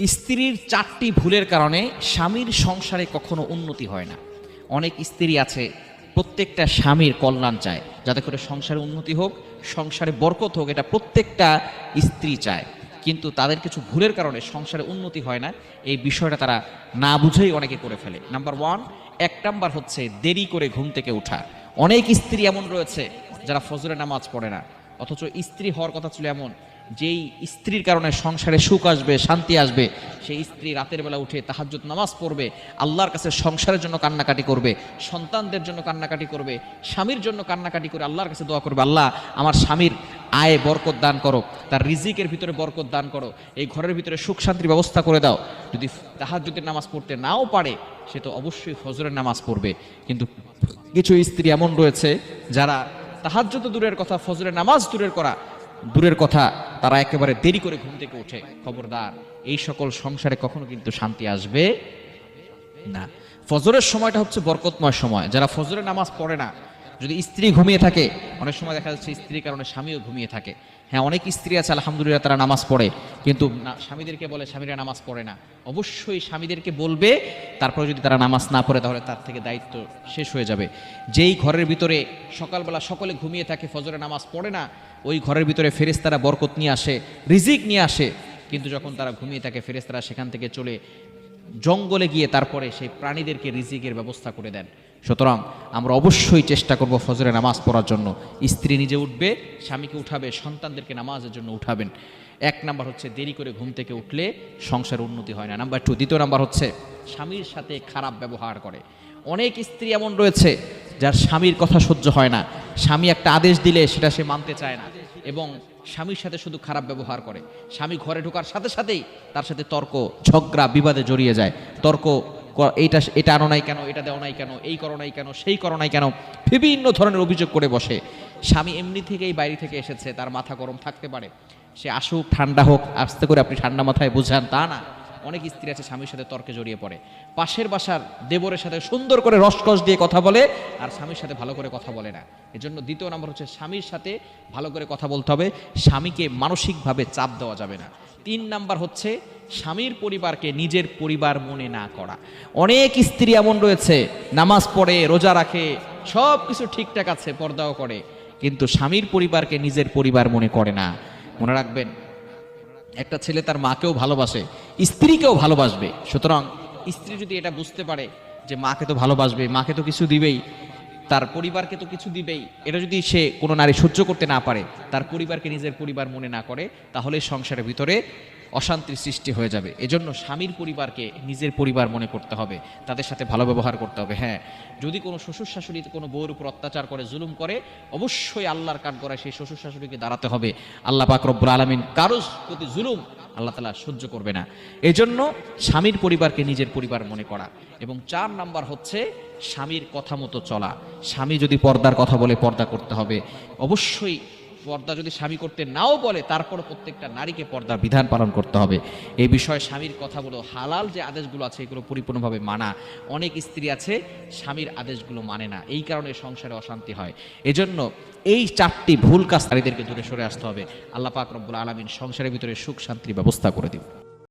স্ত্রীর চারটি ভুলের কারণে স্বামীর সংসারে কখনো উন্নতি হয় না। অনেক স্ত্রী আছে, প্রত্যেকটা স্বামীর কল্যাণ চায়। যাতে করে সংসারে উন্নতি হোক, সংসারে বরকত হোক, এটা প্রত্যেকটা স্ত্রী চায়। কিন্তু তাদের কিছু ভুলের কারণে সংসারে উন্নতি হয় না, এই বিষয়টা তারা না বুঝেই অনেকে করে ফেলে। নাম্বার ওয়ান এক নাম্বার হচ্ছে দেরি করে ঘুম থেকে ওঠা। অনেক স্ত্রী এমন রয়েছে যারা ফজরের নামাজ পড়ে না, অথচ স্ত্রী হওয়ার কথা ছিল এমন যেই স্ত্রীর কারণে সংসারে সুখ আসবে, শান্তি আসবে, সেই স্ত্রী রাতের বেলা উঠে তাহাজ্জুদ নামাজ পড়বে, আল্লাহর কাছে সংসারের জন্য কান্নাকাটি করবে, সন্তানদের জন্য কান্নাকাটি করবে, স্বামীর জন্য কান্নাকাটি করে আল্লাহর কাছে দোয়া করবে, আল্লাহ, আমার স্বামীর আয়ে বরকত দান করো, তার রিজিকের ভিতরে বরকত দান করো, এই ঘরের ভিতরে সুখ শান্তির ব্যবস্থা করে দাও। যদি তাহাজ্জুদের নামাজ পড়তে নাও পারে, সে তো অবশ্যই ফজরের নামাজ পড়বে। কিন্তু কিছু স্ত্রী এমন রয়েছে যারা তাহাজ্জুদ দূরের কথা, ফজরের নামাজ দূরের করা দূরের কথা, তারা একেবারে দেরি করে ঘুম থেকে ওঠে। খবরদার, এই সকল সংসারে কখনো কিন্তু শান্তি আসবে না। ফজরের সময়টা হচ্ছে বরকতময় সময়। যারা ফজরের নামাজ পড়ে না যদি স্ত্রী ঘুমিয়ে থাকে, অনেক সময় দেখা যাচ্ছে স্ত্রীর কারণে স্বামীও ঘুমিয়ে থাকে। হ্যাঁ অনেক স্ত্রী আছে, আলহামদুলিল্লাহ, তারা নামাজ পড়ে, কিন্তু স্বামীদেরকে বলে স্বামীরা নামাজ পড়ে না। অবশ্যই স্বামীদেরকে বলবে, তারপরে যদি তারা নামাজ না পড়ে, তাহলে তার থেকে দায়িত্ব শেষ হয়ে যাবে। যেই ঘরের ভিতরে সকালবেলা সকলে ঘুমিয়ে থাকে, ফজরে নামাজ পড়ে না, ওই ঘরের ভিতরে ফেরেস্তারা বরকত নিয়ে আসে, রিজিক নিয়ে আসে। কিন্তু যখন তারা ঘুমিয়ে থাকে ফেরেস্তারা সেখান থেকে চলে জঙ্গলে গিয়ে তারপরে সেই প্রাণীদেরকে রিজিকের ব্যবস্থা করে দেন। সুতরাং আমরা অবশ্যই চেষ্টা করব ফজরে নামাজ পড়ার জন্য। স্ত্রী নিজে উঠবে, স্বামীকে উঠাবে, সন্তানদেরকে নামাজের জন্য উঠাবেন। এক নাম্বার হচ্ছে দেরি করে ঘুম থেকে উঠলে সংসার উন্নতি হয় না। নাম্বার টু দ্বিতীয় নাম্বার হচ্ছে স্বামীর সাথে খারাপ ব্যবহার করে। অনেক স্ত্রী এমন রয়েছে যার স্বামীর কথা সহ্য হয় না। স্বামী একটা আদেশ দিলে সেটা সে মানতে চায় না এবং স্বামীর সাথে শুধু খারাপ ব্যবহার করে। স্বামী ঘরে ঢোকার সাথে সাথেই তার সাথে তর্ক, ঝগড়া, বিবাদে জড়িয়ে যায়। তর্ক এইটা এটা আনো নাই কেন, এটা দেও নাই কেন, এই করো নাই কেন, সেই করো নাই কেন, বিভিন্ন ধরনের অভিযোগ করে বসে। স্বামী এমনি থেকেই বাইরে থেকে এসেছে, তার মাথা গরম থাকতে পারে। সে আসুক, ঠান্ডা হোক, আস্তে করে আপনি ঠান্ডা মাথায় বুঝান, তা না। অনেক স্ত্রী আছে স্বামীর সাথে তর্কে জড়িয়ে পড়ে। পাশের বাসার দেবরের সাথে সুন্দর করে রসকস দিয়ে কথা বলে, আর স্বামীর সাথে ভালো করে কথা বলে না। এজন্য দ্বিতীয় নম্বর হচ্ছে স্বামীর সাথে ভালো করে কথা বলতে হবে। স্বামীকে মানসিকভাবে চাপ দেওয়া যাবে না। তিন নাম্বার হচ্ছে স্বামীর পরিবারকে নিজের পরিবার মনে না করা। অনেক স্ত্রী এমন রয়েছে, নামাজ পড়ে, রোজা রাখে, সব কিছু ঠিকঠাক আছে, পর্দাও করে, কিন্তু স্বামীর পরিবারকে নিজের পরিবার মনে করে না। মনে রাখবেন, একটা ছেলে তার মাকেও ভালোবাসে, স্ত্রীকেও ভালোবাসবে। সুতরাং স্ত্রী যদি এটা বুঝতে পারে যে মাকে তো ভালোবাসবে মাকে তো কিছু দিবেই তার পরিবারকে তো কিছু দিবেই। এটা যদি সে কোনো নারী সহ্য করতে না পারে, তার পরিবারকে নিজের পরিবার মনে না করে, তাহলে সংসারের ভিতরে অশান্তির সৃষ্টি হয়ে যাবে। এজন্য স্বামীর পরিবারকে নিজের পরিবার মনে করতে হবে। তাদের সাথে ভালো ব্যবহার করতে হবে হ্যাঁ। যদি কোনো শ্বশুর শাশুড়ি কোনো বউর উপর অত্যাচার করে, জুলুম করে, অবশ্যই আল্লাহর কাঠ করায় সেই শ্বশুর শাশুড়িকে দাঁড়াতে হবে। আল্লাহ পাক রব্বুল আলমিন কারোর প্রতি জুলুম আল্লাহ তালা সহ্য করবে না। এজন্য স্বামীর পরিবারকে নিজের পরিবার মনে করা। এবং চার নাম্বার হচ্ছে স্বামীর কথা মতো চলা। স্বামী যদি পর্দার কথা বলে, পর্দা করতে হবে। অবশ্যই পর্দা যদি স্বামী করতে নাও বলে তারপর প্রত্যেকটা নারীকে পর্দার বিধান পালন করতে হবে। এই বিষয়ে স্বামীর কথাগুলো হালাল যে আদেশগুলো আছে, এগুলো পরিপূর্ণভাবে মানা। অনেক স্ত্রী আছে, স্বামীর আদেশগুলো মানে না। এই কারণে সংসারে অশান্তি হয়। এজন্য এই চারটি ভুল কাজ নারীদেরকে দূরে সরে আসতে হবে। আল্লাহ পাক রব্বুল আলমিন সংসারের ভিতরে সুখ শান্তির ব্যবস্থা করে দিন